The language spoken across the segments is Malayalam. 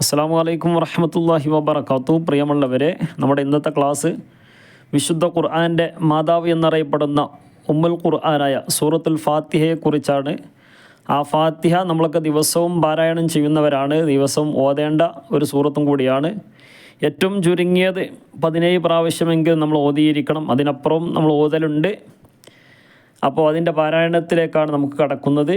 അസ്സാം അലൈക്കും വറഹമത്തല്ലാഹി വബർക്കാത്തു പ്രിയമുള്ളവരെ നമ്മുടെ ഇന്നത്തെ ക്ലാസ് വിശുദ്ധ ഖുർആാന്റെ മാതാവ് എന്നറിയപ്പെടുന്ന ഉമ്മുൽ ഖുർആനായ സൂറത്തുൽ ഫാത്തിഹയെക്കുറിച്ചാണ്. ആ ഫാത്തിഹ നമ്മളൊക്കെ ദിവസവും പാരായണം ചെയ്യുന്നവരാണ്. ദിവസവും ഓതേണ്ട ഒരു സൂറത്തും കൂടിയാണ്. ഏറ്റവും ചുരുങ്ങിയത് പതിനേഴ് പ്രാവശ്യമെങ്കിലും നമ്മൾ ഓതിയിരിക്കണം. അതിനപ്പുറം നമ്മൾ ഓതലുണ്ട്. അപ്പോൾ അതിന്റെ പാരായണത്തിലേക്കാണ് നമുക്ക് കടക്കുന്നത്.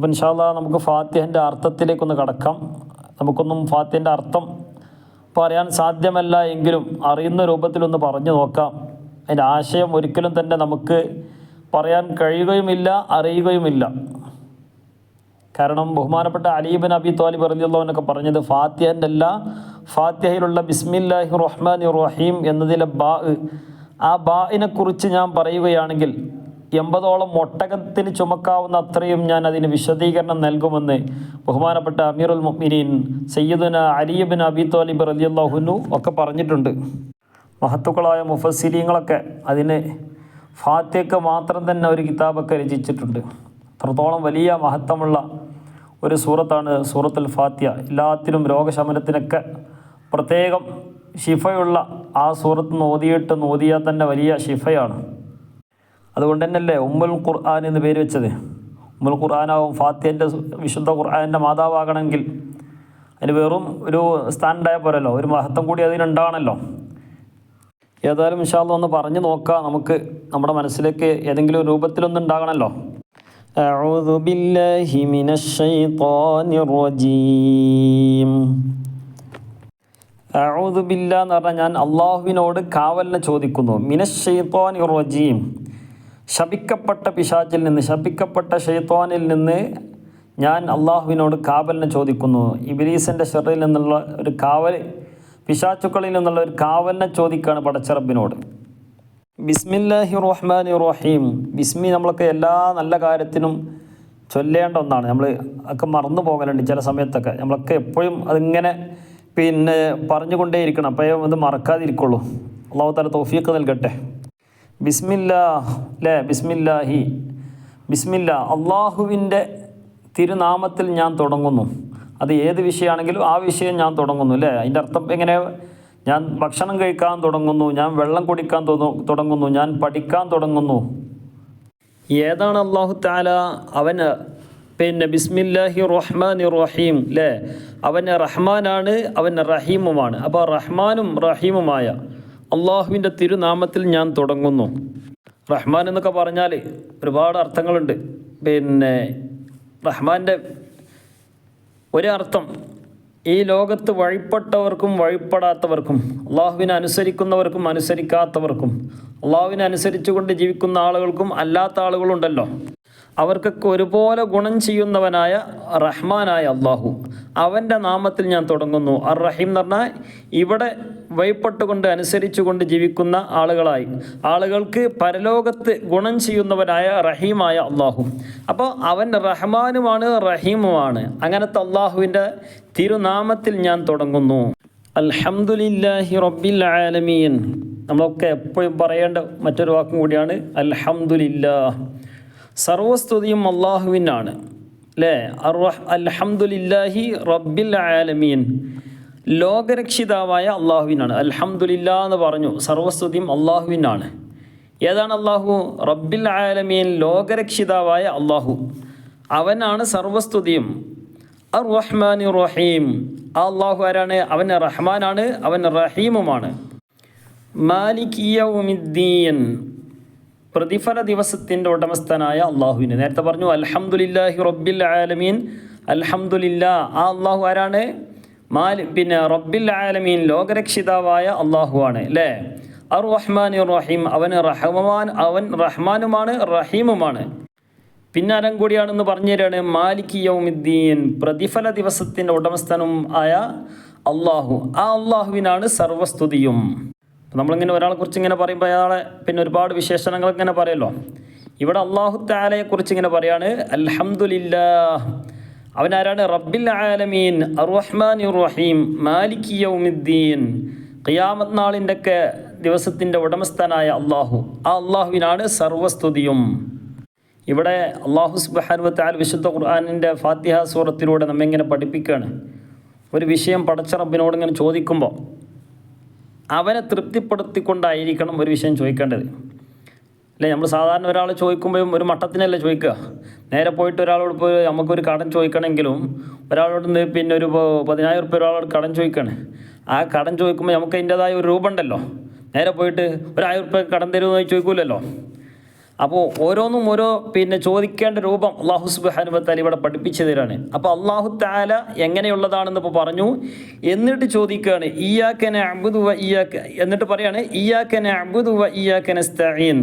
അപ്പം ഇൻഷാല്ല നമുക്ക് ഫാത്തിഹന്റെ അർത്ഥത്തിലേക്കൊന്ന് കടക്കാം. നമുക്കൊന്നും ഫാത്തിഹന്റെ അർത്ഥം പറയാൻ സാധ്യമല്ല എങ്കിലും അറിയുന്ന രൂപത്തിലൊന്ന് പറഞ്ഞു നോക്കാം. അതിന്റെ ആശയം ഒരിക്കലും തന്നെ നമുക്ക് പറയാൻ കഴിയുകയുമില്ല അറിയുകയുമില്ല. കാരണം ബഹുമാനപ്പെട്ട അലീബൻ അബി തോലിബ് റലിയുള്ളവനൊക്കെ പറഞ്ഞത് ഫാത്തിഹന്റെ അല്ല ഫാത്തിഹയിലുള്ള ബിസ്മില്ലാഹി റഹ്മാൻ റഹീം എന്നതിലെ ബാ ആ ബാഇനെ കുറിച്ച് ഞാൻ പറയുകയാണെങ്കിൽ എൺപതോളം ഒട്ടകത്തിന് ചുമക്കാവുന്ന അത്രയും ഞാൻ അതിന് വിശദീകരണം നൽകുമെന്ന് ബഹുമാനപ്പെട്ട അമീറുൽ മുഅ്മിനീൻ സയ്യിദുന അലിയബിൻ അബി തോലിബ് റലിയല്ലാഹുനു ഒക്കെ പറഞ്ഞിട്ടുണ്ട്. മഹത്തുക്കളായ മുഫസ്സിരീങ്ങളൊക്കെ അതിന് ഫാത്തിയൊക്കെ മാത്രം തന്നെ ഒരു കിതാബൊക്കെ രചിച്ചിട്ടുണ്ട്. അത്രത്തോളം വലിയ മഹത്വമുള്ള ഒരു സൂറത്താണ് സൂറത്തുൽ ഫാത്തിയ എല്ലാത്തിനും രോഗശമനത്തിനൊക്കെ പ്രത്യേകം ഷിഫയുള്ള ആ സൂറത്ത് നോതിയിട്ട് നോതിയാൽ തന്നെ വലിയ ഷിഫയാണ് അതുകൊണ്ട് തന്നെയല്ലേ ഉമ്മുൽ ഖുർആൻ എന്ന് പേര് വെച്ചത് ഉമ്മുൽ ഖുർആനാവും ഫാത്തിഹൻ്റെ വിശുദ്ധ ഖുർആൻ്റെ മാതാവാകണമെങ്കിൽ അതിന് വെറും ഒരു സ്ഥാനം ഉണ്ടായാൽ പോരല്ലോ ഒരു മഹത്വം കൂടി അതിനുണ്ടാകണമല്ലോ ഏതായാലും ഇൻഷാല്ല ഒന്ന് പറഞ്ഞു നോക്കാം നമുക്ക് നമ്മുടെ മനസ്സിലേക്ക് ഏതെങ്കിലും രൂപത്തിലൊന്നും ഉണ്ടാകണമല്ലോ أعوذ بالله من الشيطان الرجيم അഊദു ബില്ല എന്ന് പറഞ്ഞാൽ ഞാൻ അള്ളാഹുവിനോട് കാവലിനെ ചോദിക്കുന്നു മിനഷെയ്ത്തോൻ റജീം ശപിക്കപ്പെട്ട പിശാചിൽ നിന്ന് ശപിക്കപ്പെട്ട ഷെയ്ത്തോനിൽ നിന്ന് ഞാൻ അള്ളാഹുവിനോട് കാവലിനെ ചോദിക്കുന്നു. ഇബിലീസിന്റെ ഷെറിൽ നിന്നുള്ള ഒരു കാവൽ പിശാച്ചുക്കളിൽ നിന്നുള്ള ഒരു കാവലിനെ ചോദിക്കുകയാണ് പടച്ചറബിനോട്. ബിസ്മില്ലാഹി റഹ്മാൻ റഹീം ബിസ്മി നമ്മളൊക്കെ എല്ലാ നല്ല കാര്യത്തിനും ചൊല്ലേണ്ട ഒന്നാണ്. നമ്മൾ ഒക്കെ മറന്നു പോകലുണ്ട് ചില സമയത്തൊക്കെ. നമ്മളൊക്കെ എപ്പോഴും അതിങ്ങനെ പിന്നെ പറഞ്ഞുകൊണ്ടേയിരിക്കണം. അപ്പോൾ അത് മറക്കാതിരിക്കുള്ളൂ. അള്ളാഹു താല തൗഫീഖ് നൽകട്ടെ. ബിസ്മില്ലാ അല്ലേ ബിസ്മില്ലാഹി. ബിസ്മില്ല അള്ളാഹുവിന്റെ തിരുനാമത്തിൽ ഞാൻ തുടങ്ങുന്നു. അത് ഏത് വിഷയമാണെങ്കിലും ആ വിഷയം ഞാൻ തുടങ്ങുന്നു അല്ലേ അതിന്റെ അർത്ഥം എങ്ങനെ? ഞാൻ ഭക്ഷണം കഴിക്കാൻ തുടങ്ങുന്നു ഞാൻ വെള്ളം കുടിക്കാൻ തുടങ്ങുന്നു ഞാൻ പഠിക്കാൻ തുടങ്ങുന്നു. ഏതാണ് അള്ളാഹു താല അവന്? പിന്നെ ബിസ്മില്ലാഹി റഹ്മാൻ റഹീം അല്ലേ അവൻ റഹ്മാനാണ് അവൻ റഹീമുമാണ്. അപ്പോൾ റഹ്മാനും റഹീമുമായ അള്ളാഹുവിന്റെ തിരുനാമത്തിൽ ഞാൻ തുടങ്ങുന്നു. റഹ്മാൻ എന്നൊക്കെ പറഞ്ഞാൽ ഒരുപാട് അർത്ഥങ്ങളുണ്ട്. പിന്നെ റഹ്മാന്റെ ഒരർത്ഥം ഈ ലോകത്ത് വഴിപ്പെട്ടവർക്കും വഴിപ്പെടാത്തവർക്കും അള്ളാഹുവിനെ അനുസരിക്കുന്നവർക്കും അനുസരിക്കാത്തവർക്കും അള്ളാഹുവിനെ അനുസരിച്ചുകൊണ്ട് ജീവിക്കുന്ന ആളുകൾക്കും അല്ലാത്ത ആളുകളുണ്ടല്ലോ. അവർക്കൊക്കെ ഒരുപോലെ ഗുണം ചെയ്യുന്നവനായ റഹ്മാനായ അള്ളാഹു. അവന്റെ നാമത്തിൽ ഞാൻ തുടങ്ങുന്നു. അർ റഹീം എന്ന് പറഞ്ഞാൽ ഇവിടെ വഴിപ്പെട്ടുകൊണ്ട് അനുസരിച്ചുകൊണ്ട് ജീവിക്കുന്ന ആളുകളായി. ആളുകൾക്ക് പരലോകത്ത് ഗുണം ചെയ്യുന്നവനായ റഹീമായ അള്ളാഹു. അപ്പോൾ അവൻ റഹ്മാനുമാണ് റഹീമുമാണ്. അങ്ങനത്തെ അള്ളാഹുവിന്റെ തിരുനാമത്തിൽ ഞാൻ തുടങ്ങുന്നു. അൽഹംദുലില്ലാഹി റബ്ബിൽ ആലമീൻ. നമ്മളൊക്കെ എപ്പോഴും പറയേണ്ട മറ്റൊരു വാക്കും കൂടിയാണ് അൽഹംദുലില്ലാ സർവസ്തുതിയും അള്ളാഹുവിനാണ്. അല്ലേ അലഹമുല്ലാഹി റബ്ബിൽ ആലമീൻ. ലോകരക്ഷിതാവായ അള്ളാഹുവിനാണ്. അൽഹംദുലില്ലാ എന്ന് പറഞ്ഞു സർവസ്തുതിയും അള്ളാഹുവിനാണ്. ഏതാണ് അള്ളാഹു? റബ്ബിൽ ആലമീൻ ലോകരക്ഷിതാവായ അള്ളാഹു. അവനാണ് സർവസ്തുതിയും. അർ റഹ്മാൻ റഹീം ആ അള്ളാഹു ആരാണ്? അവൻ റഹ്മാനാണ് അവൻ റഹീമുമാണ്. മാലിക് യൗമിദ്ദീൻ. പ്രതിഫല ദിവസത്തിന്റെ ഉടമസ്ഥനായ അള്ളാഹുവിന്. നേരത്തെ പറഞ്ഞു അലഹമുല്ലാഹി റബ്ബിൽ ആലമീൻ. അലഹമുല്ല ആ അള്ളാഹു ആരാണ്? മാലി പിന്നെ റബ്ബിൽ ആലമീൻ ലോകരക്ഷിതാവായ അള്ളാഹുവാണ് അല്ലേ? അർ റഹ്മാൻ റഹീം. അവൻ റഹ്മാൻ അവൻ റഹ്മാനുമാണ് റഹീമുമാണ്. പിന്നെ ആരം കൂടിയാണെന്ന് പറഞ്ഞു തരാണ് മാലിക് യൗമുദ്ദീൻ. പ്രതിഫല ദിവസത്തിന്റെ ഉടമസ്ഥനും ആയ അള്ളാഹു. ആ അള്ളാഹുവിനാണ് സർവസ്തുതിയും. നമ്മളിങ്ങനെ ഒരാളെ കുറിച്ച് ഇങ്ങനെ പറയുമ്പോൾ അയാളെ പിന്നെ ഒരുപാട് വിശേഷണങ്ങൾ ഇങ്ങനെ പറയല്ലോ ഇവിടെ അള്ളാഹു താലയെ കുറിച്ച് ഇങ്ങനെ പറയാണ് അവൻ അവനാരാണ് റബ്ബിൽ ആലമീൻ അറുഹ്മാൻ റഹീം മാലിക് യൗമിദ്ദീൻ ഖിയാമത്ത് നാളിന്റെ ഒക്കെ ദിവസത്തിന്റെ ഉടമസ്ഥനായ അള്ളാഹു ആ അള്ളാഹുവിനാണ് സർവസ്തുതിയും. ഇവിടെ അള്ളാഹു സുബാനുവത്താൽ വിശുദ്ധ ഖുർആാനിന്റെ ഫാത്തിഹ സൂറത്തിലൂടെ നമ്മെ ഇങ്ങനെ പഠിപ്പിക്കുകയാണ്. ഒരു വിഷയം പടച്ച റബ്ബിനോട് ഇങ്ങനെ ചോദിക്കുമ്പോൾ അവനെ തൃപ്തിപ്പെടുത്തിക്കൊണ്ടായിരിക്കണം ഒരു വിഷയം ചോദിക്കേണ്ടത്. അല്ലേ? നമ്മൾ സാധാരണ ഒരാൾ ചോദിക്കുമ്പോഴും ഒരു മട്ടത്തിനല്ലേ ചോദിക്കുക? നേരെ പോയിട്ട് ഒരാളോട് പോയി നമുക്കൊരു കടം ചോദിക്കണമെങ്കിലും ഒരാളോട് പിന്നെ ഒരു പതിനായിരം റുപ്യ ഒരാളോട് കടം ചോദിക്കുകയാണ് ആ കടം ചോദിക്കുമ്പോൾ നമുക്ക് അതിന്റെതായ ഒരു രൂപ ഉണ്ടല്ലോ നേരെ പോയിട്ട് ഒരായിരം റുപ്യ കടം തരുമെന്ന് ചോദിക്കൂലല്ലോ. അപ്പോൾ ഓരോന്നും ഓരോ പിന്നെ ചോദിക്കേണ്ട രൂപം അള്ളാഹു സുബാനുബത്താൽ ഇവിടെ പഠിപ്പിച്ചു തരാണ്. അപ്പോൾ അള്ളാഹു താല എങ്ങനെയുള്ളതാണെന്ന് ഇപ്പോൾ പറഞ്ഞു. എന്നിട്ട് ചോദിക്കുകയാണ് ഇയാക്കന അബുദുവ ഇയാക്ക എന്നിട്ട് പറയാണ് ഇയാക്കന അബുദുവ ഇയാക്കന സ്ഥീൻ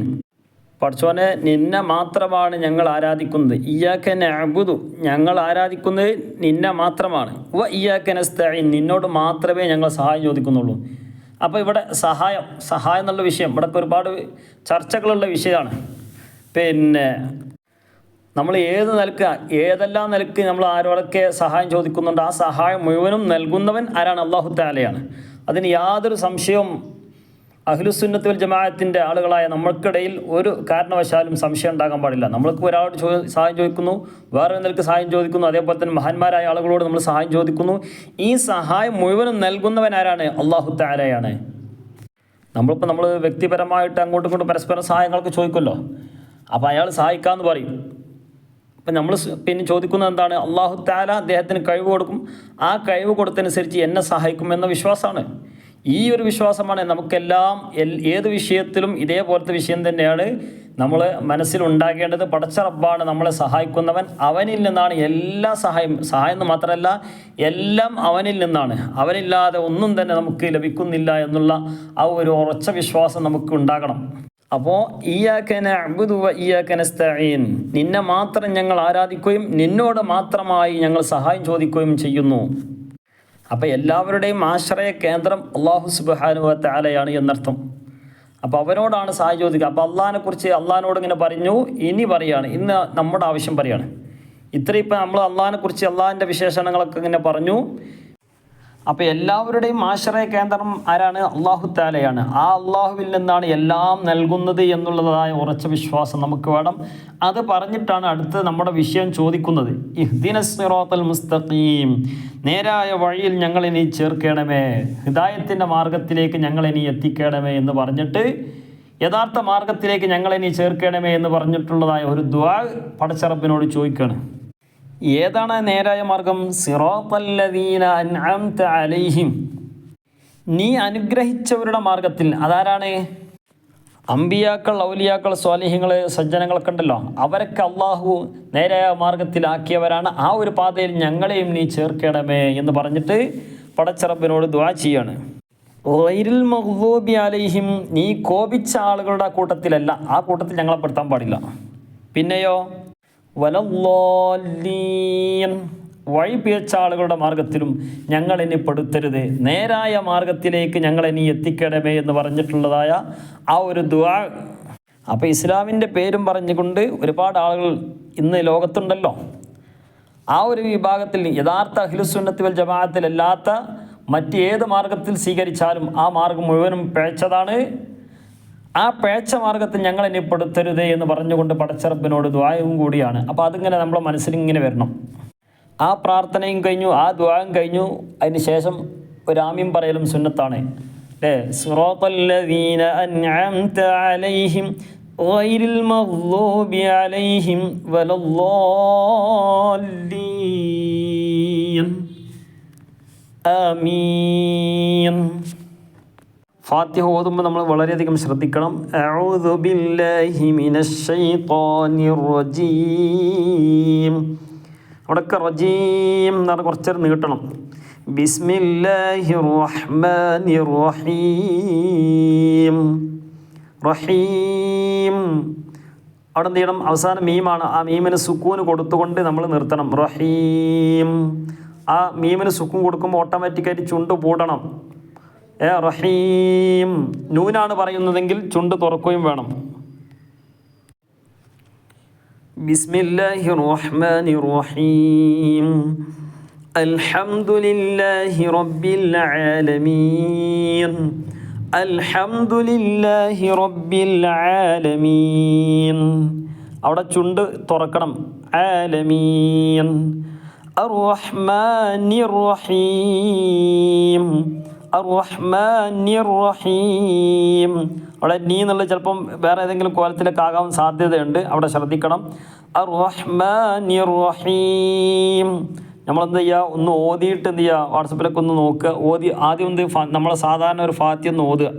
പഠിച്ചോനെ നിന്നെ മാത്രമാണ് ഞങ്ങൾ ആരാധിക്കുന്നത്. ഇയാക്കന അബുദു ഞങ്ങൾ ആരാധിക്കുന്നത് നിന്നെ മാത്രമാണ്. വ ഇയാക്കന സ്ഥീൻ നിന്നോട് മാത്രമേ ഞങ്ങൾ സഹായം ചോദിക്കുന്നുള്ളൂ. അപ്പോൾ ഇവിടെ സഹായം സഹായം എന്നുള്ള വിഷയം ഇവിടെ ഒരുപാട് ചർച്ചകളുള്ള വിഷയമാണ്. പിന്നെ നമ്മൾ ഏത് നിലയ്ക്ക് ഏതെല്ലാം നിലയ്ക്ക് നമ്മൾ ആരോടൊക്കെ സഹായം ചോദിക്കുന്നുണ്ട് ആ സഹായം മുഴുവനും നൽകുന്നവൻ ആരാണ്? അള്ളാഹു താലയാണ് അതിന് യാതൊരു സംശയവും അഖിലുസുന്നത്തുൽ ജമാഅത്തിന്റെ ആളുകളായ നമ്മൾക്കിടയിൽ ഒരു കാരണവശാലും സംശയം ഉണ്ടാകാൻ പാടില്ല. നമ്മൾക്ക് ഒരാളോട് ചോ സഹായം ചോദിക്കുന്നു വേറെ നിലയ്ക്ക് സഹായം ചോദിക്കുന്നു അതേപോലെ തന്നെ മഹാന്മാരായ ആളുകളോട് നമ്മൾ സഹായം ചോദിക്കുന്നു. ഈ സഹായം മുഴുവനും നൽകുന്നവൻ ആരാണ്? അള്ളാഹു താലയാണ് നമ്മളിപ്പോൾ നമ്മൾ വ്യക്തിപരമായിട്ട് അങ്ങോട്ടും ഇങ്ങോട്ടും പരസ്പരം സഹായങ്ങളൊക്കെ ചോദിക്കുമല്ലോ. അപ്പോൾ അയാൾ സഹായിക്കാമെന്ന് പറയും. അപ്പം നമ്മൾ പിന്നെ ചോദിക്കുന്നത് എന്താണ്? അള്ളാഹു താല അദ്ദേഹത്തിന് കഴിവ് കൊടുക്കും. ആ കഴിവ് കൊടുത്തനുസരിച്ച് എന്നെ സഹായിക്കും എന്ന വിശ്വാസമാണ്. ഈ ഒരു വിശ്വാസമാണ് നമുക്കെല്ലാം ഏത് വിഷയത്തിലും ഇതേപോലത്തെ വിഷയം തന്നെയാണ് നമ്മൾ മനസ്സിലുണ്ടാകേണ്ടത് പടച്ച റബ്ബാണ് നമ്മളെ സഹായിക്കുന്നവൻ. അവനിൽ നിന്നാണ് എല്ലാ സഹായം സഹായം എന്ന് മാത്രമല്ല എല്ലാം അവനിൽ നിന്നാണ്. അവനില്ലാതെ ഒന്നും തന്നെ നമുക്ക് ലഭിക്കുന്നില്ല എന്നുള്ള ആ ഒരു ഉറച്ച വിശ്വാസം നമുക്ക് ഉണ്ടാകണം. അപ്പോൾ നിന്നെ മാത്രം ഞങ്ങൾ ആരാധിക്കുകയും നിന്നോട് മാത്രമായി ഞങ്ങൾ സഹായം ചോദിക്കുകയും ചെയ്യുന്നു. അപ്പോൾ എല്ലാവരുടെയും ആശ്രയ കേന്ദ്രം അള്ളാഹു സുബാനു താലയാണ് എന്നർത്ഥം. അപ്പോൾ അവനോടാണ് സഹായം ചോദിക്കുക. അപ്പോൾ അള്ളാഹിനെ കുറിച്ച് അള്ളാഹിനോട് ഇങ്ങനെ പറഞ്ഞു. ഇനി പറയാണ്. ഇന്ന് നമ്മുടെ ആവശ്യം പറയാണ്. ഇത്രയും ഇപ്പം നമ്മൾ അള്ളാഹിനെ കുറിച്ച് അള്ളാഹിന്റെ വിശേഷണങ്ങളൊക്കെ ഇങ്ങനെ പറഞ്ഞു. അപ്പോൾ എല്ലാവരുടെയും ആശ്രയ കേന്ദ്രം ആരാണ്? അള്ളാഹു താലയാണ് ആ അള്ളാഹുവിൽ നിന്നാണ് എല്ലാം നൽകുന്നത് എന്നുള്ളതായ ഉറച്ച വിശ്വാസം നമുക്ക് വേണം. അത് പറഞ്ഞിട്ടാണ് അടുത്ത് നമ്മുടെ വിഷയം ചോദിക്കുന്നത്. മുസ്തഖീം. നേരായ വഴിയിൽ ഞങ്ങളിനി ചേർക്കണമേ. ഹിദായത്തിന്റെ മാർഗത്തിലേക്ക് ഞങ്ങളിനി എത്തിക്കണമേ എന്ന് പറഞ്ഞിട്ട് യഥാർത്ഥ മാർഗത്തിലേക്ക് ഞങ്ങളിനി ചേർക്കണമേ എന്ന് പറഞ്ഞിട്ടുള്ളതായ ഒരു ദ്വാ പടച്ചറപ്പിനോട് ചോദിക്കുകയാണ് ഏതാണ് നേരായ മാർഗം? സിറോത്തല്ലദീന അൻഅംത അലൈഹിം. നീ അനുഗ്രഹിച്ചവരുടെ മാർഗത്തിൽ അതാരാണ്? അമ്പിയാക്കൾ ഔലിയാക്കൾ സ്വാലിഹ്യങ്ങൾ സജ്ജനങ്ങളൊക്കെ ഉണ്ടല്ലോ. അവരൊക്കെ അള്ളാഹു നേരായ മാർഗത്തിലാക്കിയവരാണ് ആ ഒരു പാതയിൽ ഞങ്ങളെയും നീ ചേർക്കണമേ എന്ന് പറഞ്ഞിട്ട് പടച്ചറബിനോട് ദ്വാ ചെയ്യാണ്. വൈരിൽ മഹ്ദൂബി അലൈഹിം നീ കോപിച്ച ആളുകളുടെ കൂട്ടത്തിലല്ല. ആ കൂട്ടത്തിൽ ഞങ്ങളെ പെടുത്താൻ പാടില്ല. പിന്നെയോ? വലല്ലോല്ലീൻ വഴി ആളുകളുടെ മാർഗത്തിലും ഞങ്ങൾ ഇനി പെടുത്തരുത്. നേരായ മാർഗത്തിലേക്ക് ഞങ്ങൾ ഇനി എത്തിക്കണമേ എന്ന് പറഞ്ഞിട്ടുള്ളതായ ആ ഒരു ദുആ. അപ്പോൾ ഇസ്ലാമിന്റെ പേരും പറഞ്ഞുകൊണ്ട് ഒരുപാട് ആളുകൾ ഇന്ന് ലോകത്തുണ്ടല്ലോ. ആ ഒരു വിഭാഗത്തിൽ യഥാർത്ഥ അഖിലുസുന്നത്ത് വൽ മറ്റ് മറ്റേത് മാർഗത്തിൽ സ്വീകരിച്ചാലും ആ മാർഗം മുഴുവനും പിഴച്ചതാണ്. ആ പേച്ച മാർഗത്തിൽ ഞങ്ങൾ ഇനി പെടുത്തരുതേ എന്ന് പറഞ്ഞുകൊണ്ട് പടച്ചറബിനോട് ദ്വായവും കൂടിയാണ് അപ്പോൾ അതിങ്ങനെ നമ്മളെ മനസ്സിലിങ്ങനെ വരണം ആ പ്രാർത്ഥനയും കഴിഞ്ഞു ആ ദ്വായം കഴിഞ്ഞു അതിന് ശേഷം ഒരു ആമ്യം പറയലും സുന്നത്താണ് അല്ലേ സിറാത്തല്ലദീന അൻഅംത അലൈഹിം غير المغضوب عليهم ولا الضالين ആമീൻ ഫാത്തിഹ ഓതുമ്പോൾ നമ്മൾ വളരെയധികം ശ്രദ്ധിക്കണം. അവിടെയൊക്കെ റജീം എന്ന് പറഞ്ഞാൽ കുറച്ചേരം നീട്ടണം. ബിസ്മില്ലാഹി റഹ്മാനി റഹീം. റഹീം അവിടെ എന്ത് ചെയ്യണം? അവസാനം മീമാണ്. ആ മീമിന് സുക്കൂന് കൊടുത്തുകൊണ്ട് നമ്മൾ നിർത്തണം. റഹീം. ആ മീമിന് സുക്കൂൻ കൊടുക്കുമ്പോൾ ഓട്ടോമാറ്റിക്കായിട്ട് ചുണ്ട് പൂടണം. റഹീം. നൂനാണ് പറയുന്നതെങ്കിൽ ചുണ്ട് തുറക്കുകയും വേണം. ബിസ്മില്ലാഹി റഹ്മാനി റഹീം അൽഹംദുലില്ലാഹി റബ്ബിൽ ആലമീൻ അൽഹംദുലില്ലാഹി റബ്ബിൽ ആലമീൻ അവിടെ ചുണ്ട് തുറക്കണം. ആലമീൻ. അർറഹ്മാനിർ റഹീം അർറഹ്മാനിർ റഹീം അവിടെ നീ എന്നുള്ളത് ചിലപ്പം വേറെ ഏതെങ്കിലും കോലത്തിലൊക്കെ ആകാൻ സാധ്യതയുണ്ട്. അവിടെ ശ്രദ്ധിക്കണം. അർറഹ്മാനിർ റഹീം നമ്മളെന്ത് ചെയ്യുക ഒന്ന് ഓതിയിട്ട് എന്ത് ചെയ്യുക വാട്സപ്പിലൊക്കെ ഒന്ന് നോക്കുക ഓതി ആദ്യം എന്ത് നമ്മളെ സാധാരണ ഒരു ഫാത്തി ഒന്ന് ഓതുക.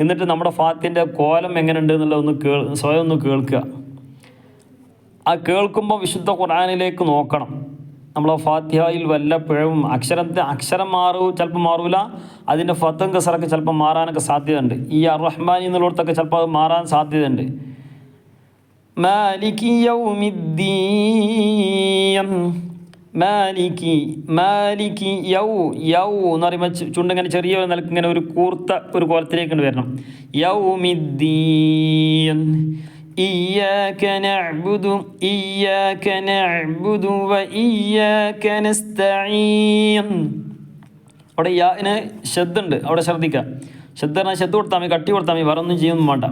എന്നിട്ട് നമ്മുടെ ഫാത്തിന്റെ കോലം എങ്ങനെയുണ്ട് എന്നുള്ളത് ഒന്ന് കേൾ സ്വയം ഒന്ന് കേൾക്കുക. ആ കേൾക്കുമ്പോൾ വിശുദ്ധ ഖുർആനിലേക്ക് നോക്കണം. നമ്മൾ ഫാത്തിഹയിൽ വല്ല പിഴവും അക്ഷരത്തെ അക്ഷരം മാറൂ ചിലപ്പോൾ മാറൂല. അതിന്റെ ഫത്തും കസറൊക്കെ ചിലപ്പോൾ മാറാനൊക്കെ സാധ്യതയുണ്ട്. ഈ അർ റഹ്മാൻ എന്നുള്ളിടത്തൊക്കെ ചിലപ്പോൾ അത് മാറാൻ സാധ്യതയുണ്ട്. മാലികി യൗമിദ്ദീൻ. മാലിക്കി മാലിക്കി യൗ യൗ എന്ന് പറയുമ്പോൾ ചുണ്ടിങ്ങനെ ചെറിയ നിലയ്ക്ക് ഇങ്ങനെ ഒരു കൂർത്ത ഒരു കോലത്തിലേക്ക് വരണം. യൗമിദ്ദീൻ. إياك نعبد إياك نعبد وإياك نستعين അവിടെ യാന് ശബ്ദുണ്ട് അവിടെ ശ്രദ്ധിക്കുക ശബ്ദ പറഞ്ഞാൽ ശബ്ദ കൊടുത്താൽ മതി കട്ടി കൊടുത്താൽ മതി വേറെ ഒന്നും ചെയ്യൊന്നും വേണ്ട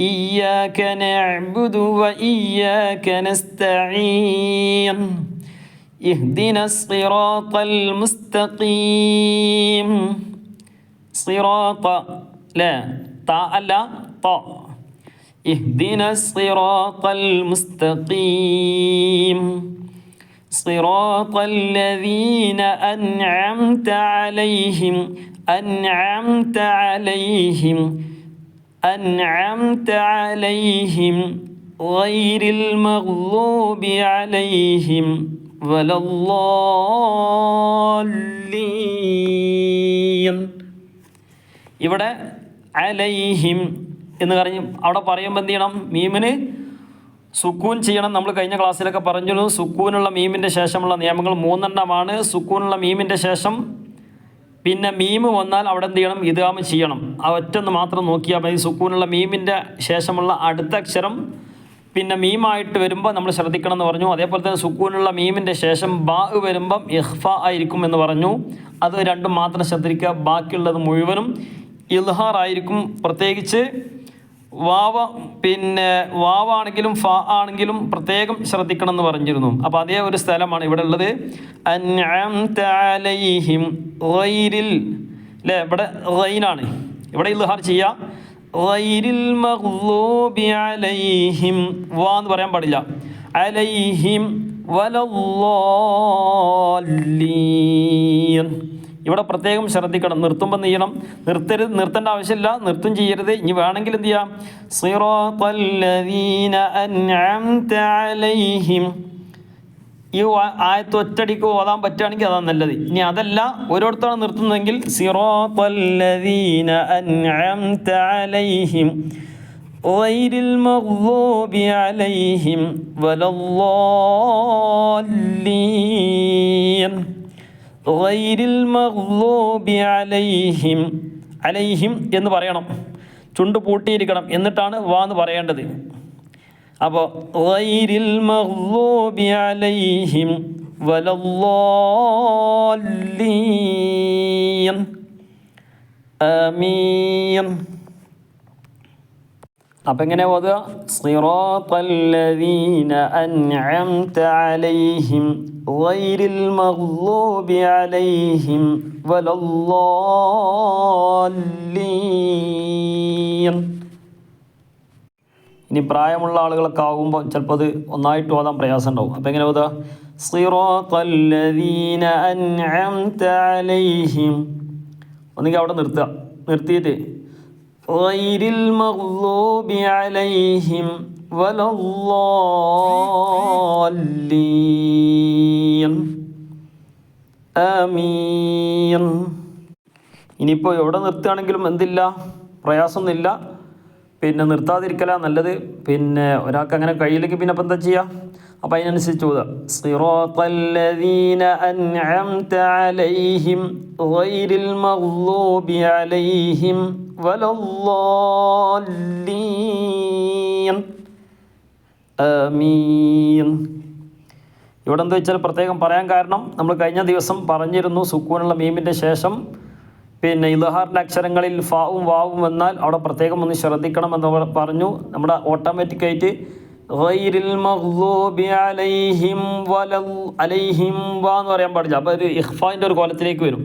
إياك نعبد وإياك نستعين اهدنا الصراط المستقيم صراط لا طاء ألا طاء اهدنا الصراط المستقيم صراط الذين أنعمت عليهم أنعمت عليهم أنعمت عليهم غير المغضوب عليهم ولا الضالين ഇവിടെ അലൈഹിം എന്ന് പറഞ്ഞ് അവിടെ പറയുമ്പോൾ എന്ത് ചെയ്യണം? മീമിന് സുക്കൂൻ ചെയ്യണം. നമ്മൾ കഴിഞ്ഞ ക്ലാസ്സിലൊക്കെ പറഞ്ഞിരുന്നു സുക്കൂനുള്ള മീമിന്റെ ശേഷമുള്ള നിയമങ്ങൾ മൂന്നെണ്ണമാണ്. സുക്കൂനുള്ള മീമിന്റെ ശേഷം പിന്നെ മീമ് വന്നാൽ അവിടെ എന്ത് ചെയ്യണം? ഇതാമ് ചെയ്യണം. ആ ഒറ്റൊന്ന് മാത്രം നോക്കിയാൽ മതി. സുക്കൂനുള്ള മീമിന്റെ ശേഷമുള്ള അടുത്ത അക്ഷരം പിന്നെ മീമായിട്ട് വരുമ്പോൾ നമ്മൾ ശ്രദ്ധിക്കണം എന്ന് പറഞ്ഞു. അതേപോലെ തന്നെ സുക്കൂനുള്ള മീമിന്റെ ശേഷം ബാ വരുമ്പം ഇഹ്ഫ ആയിരിക്കും എന്ന് പറഞ്ഞു. അത് രണ്ടും മാത്രം ശ്രദ്ധിക്കുക. ബാക്കിയുള്ളത് മുഴുവനും ഇൽഹാർ ആയിരിക്കും. പ്രത്യേകിച്ച് വാവ പിന്നെ വാവാണെങ്കിലും ഫ ആണെങ്കിലും പ്രത്യേകം ശ്രദ്ധിക്കണം എന്ന് പറഞ്ഞിരുന്നു. അപ്പോൾ അതേ ഒരു സ്ഥലമാണ് ഇവിടെ ഉള്ളത്. അലൈഹിം ഗൈരിൽ അല്ലേ ഇവിടെ റൈനാണ് ഇവിടെ ഇൽഹാർ ചെയ്യുക റൈരിൽ അലൈഹിം വാ എന്ന് പറയാൻ പാടില്ല. അലൈഹിം വലല്ലാലീൻ ഇവിടെ പ്രത്യേകം ശ്രദ്ധിക്കണം നിർത്തുമ്പോൾ ചെയ്യണം നിർത്തരുത് നിർത്തേണ്ട ആവശ്യമില്ല നിർത്തും ചെയ്യരുത് ഇനി വേണമെങ്കിൽ എന്ത് ചെയ്യാം സിറാത്തല്ലദീന അൻഅംത അലൈഹിം ഈ ആ- ആയത്ത് ഒറ്റടിക്ക് ഓതാൻ പറ്റുകയാണെങ്കിൽ അതാണ് നല്ലത് ഇനി അതല്ല ഓരോരുത്താണ് നിർത്തുന്നതെങ്കിൽ സിറാത്തല്ലദീന അൻഅംത അലൈഹിം غير المغضوب عليهم ولا الضالين ഗൈരിൽ അലൈഹിം അലൈഹിം എന്ന് പറയണം. ചുണ്ട് പൂട്ടിയിരിക്കണം എന്നിട്ടാണ് വാ എന്ന് പറയേണ്ടത്. അപ്പോൾ ഗൈരിൽ മഹ്ലൂബി അലൈഹിം വലല്ലീൻ അമീൻ അപ്പം എങ്ങനെ ഓതുക? അൻഅംത അലൈഹിം അലൈഹിം ഇനി പ്രായമുള്ള ആളുകളൊക്കെ ആകുമ്പോൾ ചിലപ്പോൾ അത് ഒന്നായിട്ട് ഓതാൻ പ്രയാസം ഉണ്ടാവും. അപ്പം എങ്ങനെ ഓതാ സിറോത്തല്ലദീന അൻഅംത അലൈഹിം. ഒന്നുകിൽ അവിടെ നിർത്തുക. നിർത്തിയിട്ട് غير المغضوب عليهم ولا الضالين ആമീൻ ഇനിയിപ്പോൾ എവിടെ നിർത്തുകയാണെങ്കിലും എന്തില്ല പ്രയാസമൊന്നുമില്ല പിന്നെ നിർത്താതിരിക്കല നല്ലത് പിന്നെ ഒരാൾക്ക് അങ്ങനെ കഴിയില്ലെങ്കിൽ പിന്നെ ഇപ്പം എന്താ ചെയ്യുക അപ്പം അതിനനുസരിച്ച് സിറോത്തല്ലദീന അൻഅംത അലൈഹിം ഗൈരിൽ അലൈഹിം ആമീൻ. ഇവിടെ എന്താ വെച്ചാൽ പ്രത്യേകം പറയാൻ കാരണം നമ്മൾ കഴിഞ്ഞ ദിവസം പറഞ്ഞിരുന്നു സുക്കൂനുള്ള മീമിന്റെ ശേഷം പിന്നെ ഇലഹാറിന്റെ അക്ഷരങ്ങളിൽ ഫാവും വാവും എന്നാൽ അവിടെ പ്രത്യേകം ഒന്ന് ശ്രദ്ധിക്കണം എന്ന് പറ- പറഞ്ഞു. നമ്മുടെ ഓട്ടോമാറ്റിക്കായിട്ട് ഗൈരിൽ المغضوب അലൈഹിം ولا വാ എന്ന് പറയാൻ പാടില്ല. അപ്പോൾ ഒരു ഒരു കോലത്തിലേക്ക് വരും.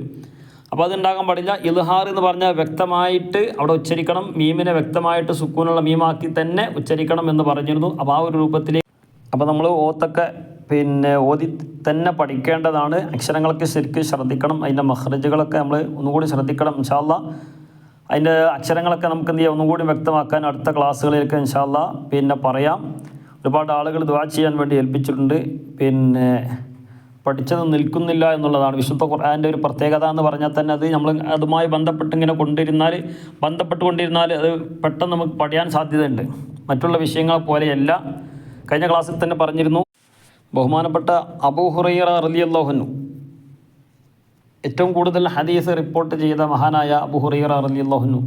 അപ്പോൾ അതുണ്ടാകാൻ പാടില്ല. ഇൽഹാർ എന്ന് പറഞ്ഞാൽ വ്യക്തമായിട്ട് അവിടെ ഉച്ചരിക്കണം. മീമിനെ വ്യക്തമായിട്ട് സുക്കൂനുള്ള മീമാക്കി തന്നെ ഉച്ചരിക്കണം എന്ന് പറഞ്ഞിരുന്നു. അപ്പോൾ ആ ഒരു രൂപത്തിലേക്ക് അപ്പോൾ നമ്മൾ ഓത്തൊക്കെ പിന്നെ ഓതി തന്നെ പഠിക്കേണ്ടതാണ്. അക്ഷരങ്ങളൊക്കെ ശരിക്കും ശ്രദ്ധിക്കണം. അതിന്റെ മഹ്റജുകളൊക്കെ നമ്മൾ ഒന്നുകൂടി ശ്രദ്ധിക്കണം ഇൻഷാല്ല അതിന്റെ അക്ഷരങ്ങളൊക്കെ നമുക്ക് എന്ത് ചെയ്യാം? ഒന്നുകൂടി വ്യക്തമാക്കാൻ അടുത്ത ക്ലാസ്സുകളിലൊക്കെ ഇൻഷാല്ല പിന്നെ പറയാം. ഒരുപാട് ആളുകൾ ദ്വാ ചെയ്യാൻ വേണ്ടി ഏൽപ്പിച്ചിട്ടുണ്ട്. പിന്നെ പഠിച്ചത് നിൽക്കുന്നില്ല എന്നുള്ളതാണ്. വിശുദ്ധ ഖുർആാന്റെ ഒരു പ്രത്യേകത എന്ന് പറഞ്ഞാൽ തന്നെ അത് നമ്മൾ അതുമായി ബന്ധപ്പെട്ട് ഇങ്ങനെ കൊണ്ടിരുന്നാൽ ബന്ധപ്പെട്ടുകൊണ്ടിരുന്നാൽ അത് പെട്ടെന്ന് നമുക്ക് പഠിയാൻ സാധ്യതയുണ്ട്. മറ്റുള്ള വിഷയങ്ങളെ പോലെയല്ല. കഴിഞ്ഞ ക്ലാസ്സിൽ തന്നെ പറഞ്ഞിരുന്നു ബഹുമാനപ്പെട്ട അബൂ ഹുറൈറ ഏറ്റവും കൂടുതൽ ഹദീസ് റിപ്പോർട്ട് ചെയ്ത മഹാനായ അബൂ ഹുറൈറ റലിയല്ലാഹുനു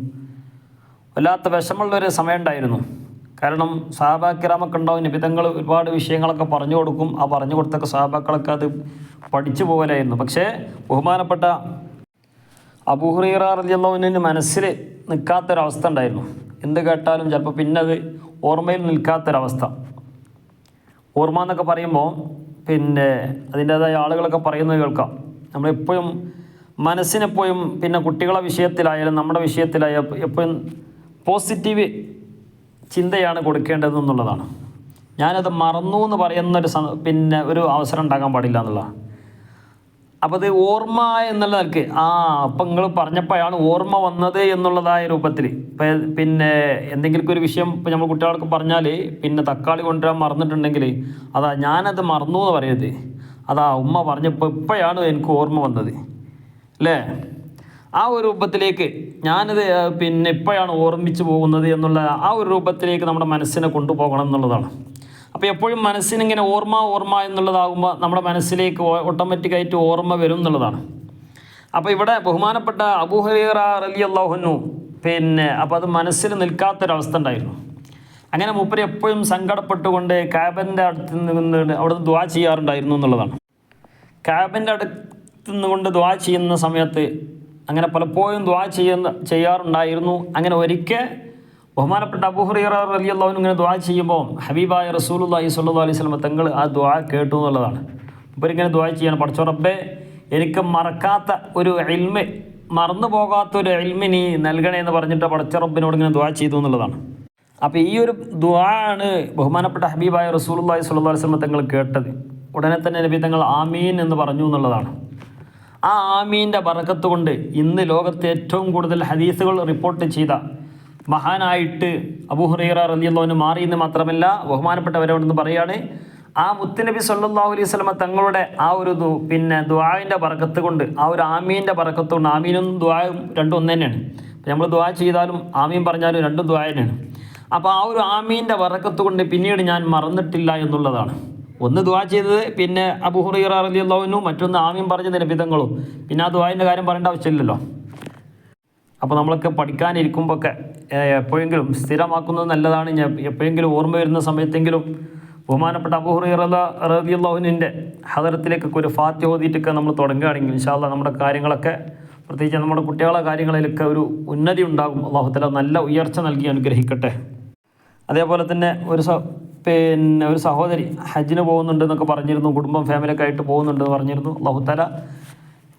വല്ലാത്ത വിഷമുള്ളൊരു സമയം ഉണ്ടായിരുന്നു കാരണം സാഹാബാക്കിറാമൊക്കെ ഉണ്ടാവും നിബിതങ്ങൾ ഒരുപാട് വിഷയങ്ങളൊക്കെ പറഞ്ഞു കൊടുക്കും. ആ പറഞ്ഞു കൊടുത്തൊക്കെ സഹാബാക്കളൊക്കെ അത് പഠിച്ചു പോകലായിരുന്നു പക്ഷേ ബഹുമാനപ്പെട്ട അബുഹുറീർ റലിയുള്ളവന് മനസ്സിൽ നിൽക്കാത്തൊരവസ്ഥ ഉണ്ടായിരുന്നു. എന്ത് കേട്ടാലും ചിലപ്പോൾ പിന്നെ അത് ഓർമ്മയിൽ നിൽക്കാത്തൊരവസ്ഥ. ഓർമ്മ എന്നൊക്കെ പറയുമ്പോൾ പിന്നെ അതിന്റേതായ ആളുകളൊക്കെ പറയുന്നത് കേൾക്കാം. നമ്മളെപ്പോഴും മനസ്സിനെപ്പോഴും പിന്നെ കുട്ടികളെ വിഷയത്തിലായാലും നമ്മുടെ വിഷയത്തിലായാലും എപ്പോഴും പോസിറ്റീവ് ചിന്തയാണ് കൊടുക്കേണ്ടതെന്നുള്ളതാണ്. ഞാനത് മറന്നു എന്ന് പറയുന്നൊരു പിന്നെ ഒരു അവസരം ഉണ്ടാകാൻ പാടില്ല എന്നുള്ളതാണ് അപ്പോൾ അത് ഓർമ്മ എന്നുള്ള നിലയ്ക്ക് ആ അപ്പം നിങ്ങൾ പറഞ്ഞപ്പോഴാണ് ഓർമ്മ വന്നത് എന്നുള്ളതായ രൂപത്തിൽ പിന്നെ എന്തെങ്കിലും ഒരു വിഷയം ഇപ്പം നമ്മൾ കുട്ടികൾക്ക് പറഞ്ഞാൽ പിന്നെ തക്കാളി കൊണ്ടുവരാൻ മറന്നിട്ടുണ്ടെങ്കിൽ അതാ ഞാനത് മറന്നു എന്ന് പറയരുത്. അതാ ഉമ്മ പറഞ്ഞപ്പോൾ ഇപ്പോഴാണ് എനിക്ക് ഓർമ്മ വന്നത്. അല്ലേ ആ ഒരു രൂപത്തിലേക്ക് ഞാനിത് പിന്നെ ഇപ്പോഴാണ് ഓർമ്മിച്ച് പോകുന്നത് എന്നുള്ള ആ ഒരു രൂപത്തിലേക്ക് നമ്മുടെ മനസ്സിനെ കൊണ്ടുപോകണം എന്നുള്ളതാണ്. അപ്പോൾ എപ്പോഴും മനസ്സിനിങ്ങനെ ഓർമ്മ ഓർമ്മ എന്നുള്ളതാകുമ്പോൾ നമ്മുടെ മനസ്സിലേക്ക് ഓട്ടോമാറ്റിക്കായിട്ട് ഓർമ്മ വരും എന്നുള്ളതാണ്. അപ്പോൾ ഇവിടെ ബഹുമാനപ്പെട്ട അബൂഹറീറ അലി അള്ളാഹുനു പിന്നെ അപ്പോൾ അത് മനസ്സിൽ നിൽക്കാത്തൊരവസ്ഥ ഉണ്ടായിരുന്നു. അങ്ങനെ മൂപ്പര് എപ്പോഴും സങ്കടപ്പെട്ടുകൊണ്ട് കാബന്റെ അടുത്ത് നിന്ന് അവിടുന്ന് ദ്വാ ചെയ്യാറുണ്ടായിരുന്നു എന്നുള്ളതാണ്. കാബിന്റെ അടുത്ത് നിന്നുകൊണ്ട് ദ്വാ ചെയ്യുന്ന സമയത്ത് അങ്ങനെ പലപ്പോഴും ദ്വാ ചെയ്യുന്ന ചെയ്യാറുണ്ടായിരുന്നു. അങ്ങനെ ഒരിക്കൽ ബഹുമാനപ്പെട്ട അബുഹുറീറ അലി അള്ളാഹുനും ഇങ്ങനെ ദ്വാ ചെയ്യുമ്പോൾ ഹബീബായ റസൂലുല്ലാഹി സല്ലു അലൈഹി സ്വലമ തങ്ങൾ ആ ദ്വാ കേട്ടു എന്നുള്ളതാണ്. ഇവരിങ്ങനെ ദ്വാ ചെയ്യാണ്. പഠിച്ചോറബ്ബെ എനിക്ക് മറക്കാത്ത ഒരു എൽമ മറന്നു പോകാത്ത ഒരു എൽമ് നീ നൽകണേ എന്ന് പറഞ്ഞിട്ട് പടച്ച റബ്ബിനോട് ഇങ്ങനെ ദ്വാ ചെയ്തു എന്നുള്ളതാണ്. അപ്പോൾ ഈ ഒരു ദ്വാ ആണ് ബഹുമാനപ്പെട്ട ഹബീബായ റസൂലുള്ളാഹി സ്വല്ലല്ലാഹു അലൈഹി വസല്ലം തങ്ങൾ കേട്ടത്. ഉടനെ തന്നെ നബി തങ്ങൾ ആമീൻ എന്ന് പറഞ്ഞു എന്നുള്ളതാണ്. ആ ആമീന്റെ ബറക്കത്ത് കൊണ്ട് ഇന്ന് ലോകത്ത് ഏറ്റവും കൂടുതൽ ഹദീസുകൾ റിപ്പോർട്ട് ചെയ്ത മഹാനായിട്ട് അബൂഹുറൈറ റളിയല്ലാഹുവിന് മാറി എന്ന് മാത്രമല്ല ബഹുമാനപ്പെട്ടവരോടെന്ന് പറയാണ് ആ മുത്തുനബി സല്ലാഹു അലൈഹി വസല്ലമ തങ്ങളുടെ ആ ഒരു പിന്നെ ദ്വാവിന്റെ പറക്കത്ത് കൊണ്ട് ആ ഒരു ആമീന്റെ പറക്കത്തുകൊണ്ട് ആമീനും ദ്വായും രണ്ടും ഒന്ന് തന്നെയാണ് നമ്മൾ ദ്വാ ചെയ്താലും ആമീൻ പറഞ്ഞാലും രണ്ടും ദ്വാ തന്നെയാണ്. അപ്പോൾ ആ ഒരു ആമീന്റെ വറക്കത്ത് കൊണ്ട് പിന്നീട് ഞാൻ മറന്നിട്ടില്ല എന്നുള്ളതാണ്. ഒന്ന് ദ്വാ ചെയ്തത് പിന്നെ അബുഹുറൈറ മറ്റൊന്ന് ആമീൻ പറഞ്ഞ വിധങ്ങളും പിന്നെ ആ ദ്വാന്റെ കാര്യം പറയേണ്ട ആവശ്യമില്ലല്ലോ. അപ്പോൾ നമ്മളൊക്കെ പഠിക്കാനിരിക്കുമ്പോഴൊക്കെ എപ്പോഴെങ്കിലും സ്ഥിരമാക്കുന്നത് നല്ലതാണ്. ഞാൻ എപ്പോഴെങ്കിലും ഓർമ്മ വരുന്ന സമയത്തെങ്കിലും ബഹുമാനപ്പെട്ട അബൂഹുറൈറ റബിയുള്ളവനിന്റെ ഹദരത്തിലേക്കൊക്കെ ഒരു ഫാത്തി ഓതിയിട്ടൊക്കെ നമ്മൾ തുടങ്ങുകയാണെങ്കിൽ ഇൻഷാല്ല നമ്മുടെ കാര്യങ്ങളൊക്കെ പ്രത്യേകിച്ച് നമ്മുടെ കുട്ടികളെ കാര്യങ്ങളിലൊക്കെ ഒരു ഉന്നതി ഉണ്ടാകും. അള്ളാഹുത്തല നല്ല ഉയർച്ച നൽകി അനുഗ്രഹിക്കട്ടെ. അതേപോലെ തന്നെ ഒരു സ പിന്നെ ഒരു സഹോദരി ഹജ്ജിന് പോകുന്നുണ്ട് എന്നൊക്കെ പറഞ്ഞിരുന്നു. കുടുംബം ഫാമിലിയൊക്കെ ആയിട്ട് പോകുന്നുണ്ട് എന്ന് പറഞ്ഞിരുന്നു. അള്ളാഹുത്തല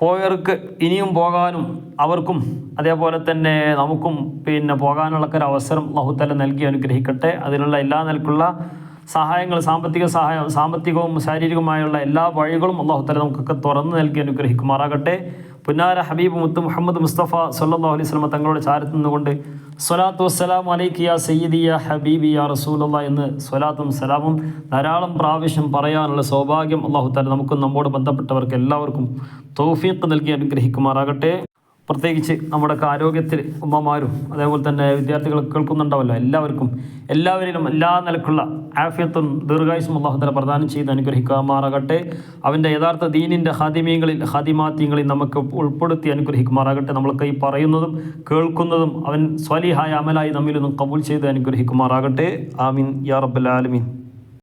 പോയവർക്ക് ഇനിയും പോകാനും അവർക്കും അതേപോലെ തന്നെ നമുക്കും പിന്നെ പോകാനുള്ള ഒരു അവസരം അള്ളാഹുത്തല നൽകി അനുഗ്രഹിക്കട്ടെ. അതിനുള്ള എല്ലാ നിലക്കുള്ള സഹായങ്ങൾ സാമ്പത്തിക സഹായം സാമ്പത്തികവും ശാരീരികവുമായുള്ള എല്ലാ വഴികളും അള്ളാഹുത്തല നമുക്കൊക്കെ തുറന്ന് നൽകി അനുഗ്രഹിക്കുമാറാകട്ടെ. പുന്നാര ഹബീബ് മുത്ത് മുഹമ്മദ് മുസ്തഫ സല്ലാ അലൈഹി സ്വലമ തങ്ങളുടെ ചാരത്ത് നിന്നുകൊണ്ട് സ്വലാത്തു വസ്സലാം അലൈക്ക് യാ സയ്യിദി യാ ഹബീബി യാ റസൂലുള്ള എന്ന് സ്വലാത്തും സലാമും ധാരാളം പ്രാവശ്യം പറയാനുള്ള സൗഭാഗ്യം അള്ളാഹു താല നമുക്കും നമ്മോട് ബന്ധപ്പെട്ടവർക്ക് എല്ലാവർക്കും തൗഫീഖ് നൽകി അനുഗ്രഹിക്കുമാറാകട്ടെ. പ്രത്യേകിച്ച് നമ്മുടെ ആരോഗ്യത്തിൽ ഉമ്മമാരും അതേപോലെ തന്നെ വിദ്യാർത്ഥികൾ കേൾക്കുന്നുണ്ടാവല്ലോ എല്ലാവർക്കും. എല്ലാവരിലും എല്ലാ നിലക്കുള്ള ആഫിയത്തും ദീർഘായുസും അള്ളാഹുദല പ്രദാനം ചെയ്ത് അനുഗ്രഹിക്കുമാറാകട്ടെ. അവന്റെ യഥാർത്ഥ ദീനിന്റെ ഹാദിമീങ്ങളിൽ ഹാദിമാത്യങ്ങളിൽ നമുക്ക് ഉൾപ്പെടുത്തി അനുഗ്രഹിക്കുമാറാകട്ടെ. നമ്മൾക്ക് ഈ പറയുന്നതും കേൾക്കുന്നതും അവൻ സ്വലിഹായ അമലായി നമ്മിൽ നിന്നും കബൂൽ ചെയ്ത് അനുഗ്രഹിക്കുമാറാകട്ടെ. ആമീൻ. യാ റബ്ബൽ ആലമീൻ.